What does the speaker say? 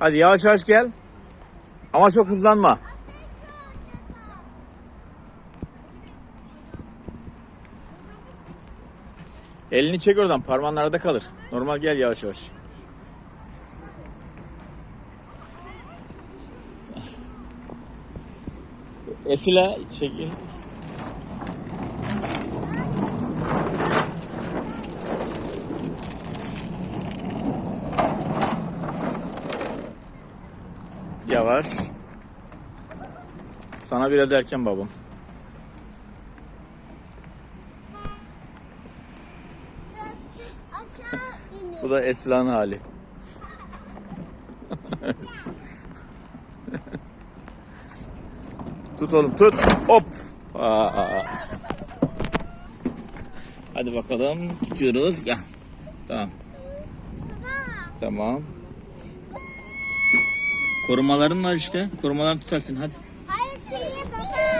Hadi yavaş yavaş gel. Ama çok hızlanma. Elini çek oradan parmağın arada kalır. Normal gel yavaş yavaş. Esila çekil. Yavaş. Sana biraz erken babam. Bu da Esla'nın hali. tut oğlum tut. Hop. Aa. Hadi bakalım tutuyoruz. Gel. Tamam. Tamam. Korumaların var işte. Korumalarını tutarsın hadi. Hayır şeyi baba.